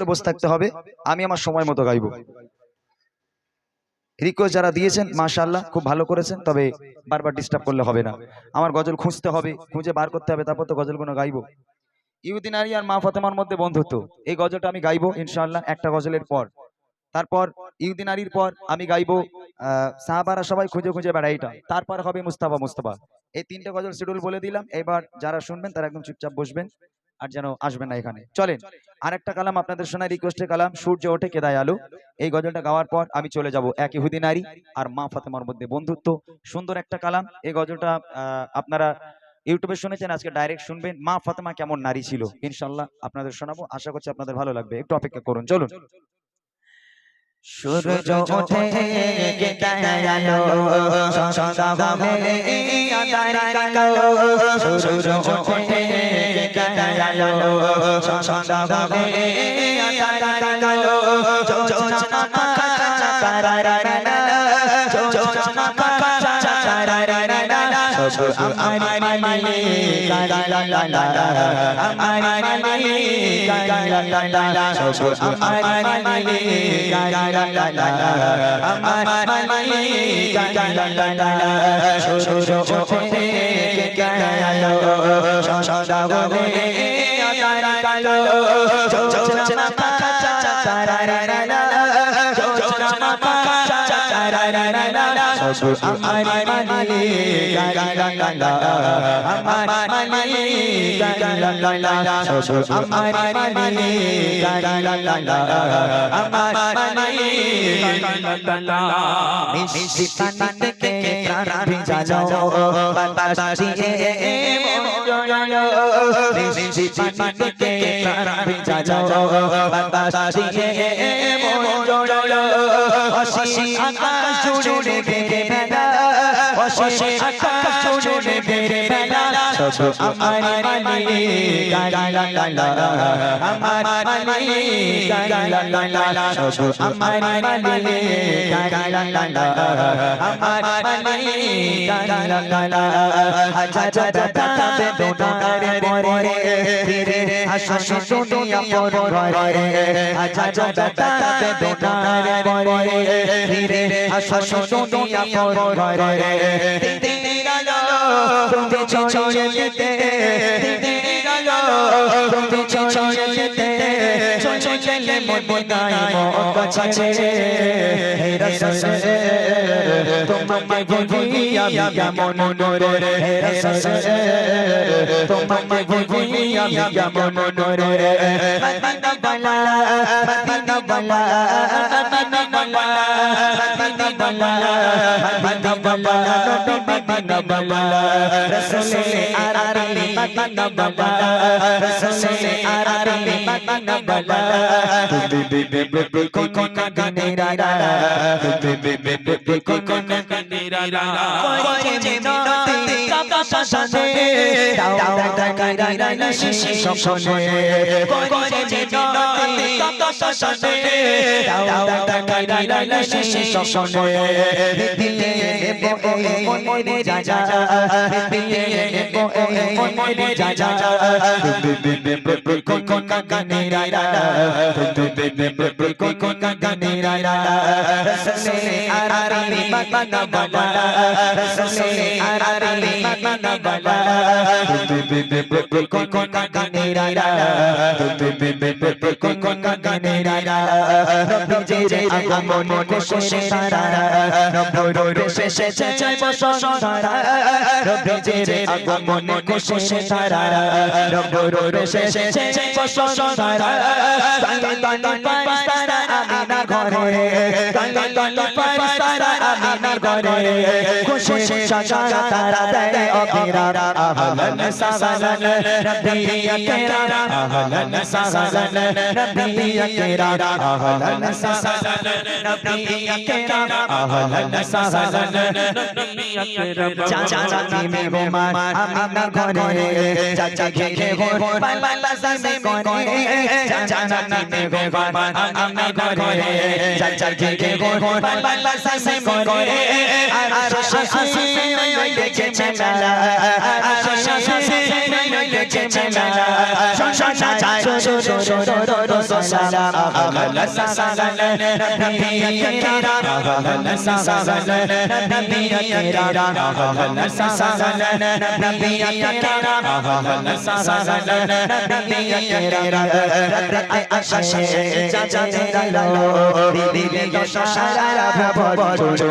করে বসে থাকতে হবে, আমি আমার সময় মতো গাইবো। রিকোয়েস্ট যারা দিয়েছেন, মাশাআল্লাহ, খুব ভালো করেছেন, তবে বারবার ডিস্টার্ব করলে হবে না। আমার গজল খুঁজতে হবে, খুঁজে বার করতে হবে, তারপর তো গজলগুলো গাইবো। ইউদিন আলী আর মা ফাতেমার মধ্যে বন্ধুত্ব, এই গজলটা আমি গাইবো, ইনশাআল্লাহ, একটা গজলের পর। তারপর ইউদিন আলীর পর আমি গাইবো সাহাবারা সবাই খুঁজে খুঁজে বেড়াই এটা। তারপর হবে মুস্তাফা মুস্তাফা। এই তিনটে গজল শিডিউল বলে দিলাম, এবার যারা শুনবেন, তারা একদম চুপচাপ বসবেন। আর যেন আসবেন না এখানে। চলেন, আরেকটা কালাম আপনাদের শোনায় রিকোয়েস্টের কালাম, সূর্য ওঠে কেদায় আলো। এই গজলটা গাওয়ার পর আমি চলে যাব এক ইহুদি নারী আর মা ফাতেমার মধ্যে বন্ধুত্ব। সুন্দর একটা কালাম, এই গজলটা আপনারা ইউটিউবে শুনেছেন, আজকে ডাইরেক্ট শুনবেন, মা ফাতেমা কেমন নারী ছিল? ইনশাল্লাহ আপনাদের শোনাবো, আশা করছি আপনাদের ভালো লাগবে। একটু অপেক্ষা করুন, চলুন। সূর্য ওঠে কেদায় আলো আঁধার কালো। সূর্য ওঠে সব আমার মালিক সব আমার মালিক লা লা লা লা আমার মালিক লা লা লা লা সূর্য ওঠে কেদায় আলো সন্ধ্যা হলে আঁধার কালো জোছনা মাখা চারারারা জোছনা মাখা চারারারা সব আমার মালিক লা লা লা লা আমার মালিক লা লা লা লা সব আমার মালিক লা লা লা লা আমার মালিক লা লা লা লা মিষ্টি পানি থেকে প্রাণ ভিজালো বাতাস পানি থেকে প্রাণ ভিজালো বাতাস মন জড়ালো অসীম আকাশ জুড়ে গেরে বেলা অসীম আকাশ গেরে বেলা সব আমার মালিক লা লা লা লা আমার মালিক লা লা লা লা সব আমার মালিক লা লা লা লা আমার মালিক লা লা লা লা হাজার দাতা বেদনার পরে ফিরে আসো দুনিয়া পর ঘরে হাজার দাতা বেদনার পরে ফিরে আসো দুনিয়া পর দিনের তুমি ছড়িয়ে দিতে তুমি মন মনাই মন কাছে হে রসুল, তোমাকে ভুলি আমি কেমন রে হে রসুল, তোমাকে ভুলি আমি কেমন রে মদিনা বালা মদিনা বালা মদিনা বালা বে বে বে বে কোন কোন গানে রা কোন কোন মনে যা যা দিলে নেব এই মনে যা যা বে বে বে বে কোন কোন গানে রা বে বে বে বে কোন কোন গানে রা রসুল আরারি মদিনা বালা রসুল আরারি মদিনা বালা বে বে বে বে কোন কোন গানে রা বে বে বে বে কোন কোন গানে রা রবি রবি শেষে চাই বসন্তরা রবি যে আগমন কোশে তারা রবি শেষে চাই বসন্তরা তালে তালে পাইস্তারা ঘরে। তালে তালে পাইস্তারা ঘরে। খুশি সাজা তারা দেয় অকিরা আহলান সাহলান রব্বি ইয়াকিরা আহলান সাহলান রব্বি ইয়াকিরা আহলান সাহলান রব্বি ইয়াকিরা আহলান সাহলান রব্বি ইয়াকিরা চাচা চাচি মে গোমা আমিনার ঘরে চাচা ঘে ঘর পালা সাসে করে চাচা চাচি মে গোমা আমিনার ঘরে যাই যাই কে গো বাল বাল সাসে করে আর শাসে শাসে লেগেছে মেলা শোন শোন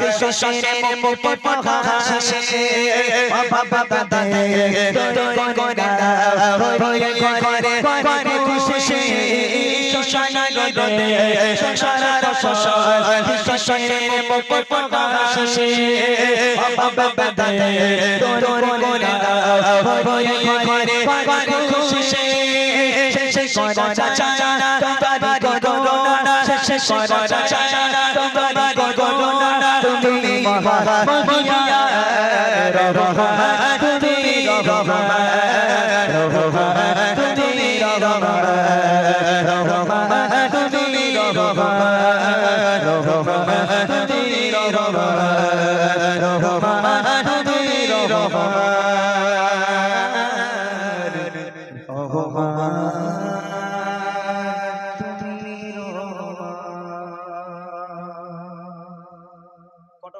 বিশ্বসের মোপে পখাশে বাবা বাবা করে করে করে করে খুশি সংসার সংসার সংসার বিশ্বসের মোপে পখাশে বাবা বাবা করে করে করে করে খুশি শেষ করা চাচা তোমার গরুনা শেষ করা চাচা রহমান তুমি রহমান রহমান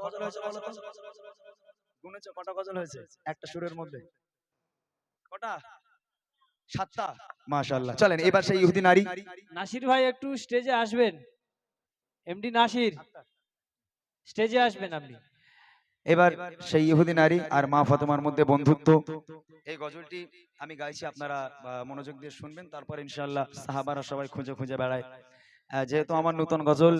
কটা গজল হয়েছে বলো তো? গুনেছো কটা গজল হয়েছে? একটা সুরের মধ্যে। কটা? সাতটা? মাশাআল্লাহ। চলেন এবার সেই ইহুদি নারী। নাসির ভাই একটু স্টেজে আসবেন। এমডি নাসির স্টেজে আসবেন আপনি। এবার সেই ইহুদি নারী আর মা ফাতেমার মধ্যে বন্ধুত্ব। এই গজলটি আমি গাইছি আপনারা মনোযোগ দিয়ে শুনবেন তারপর ইনশাআল্লাহ সাহাবারা সবাই খুঁজে খুঁজে বেড়ায়। যেহেতু আমার নতুন গজল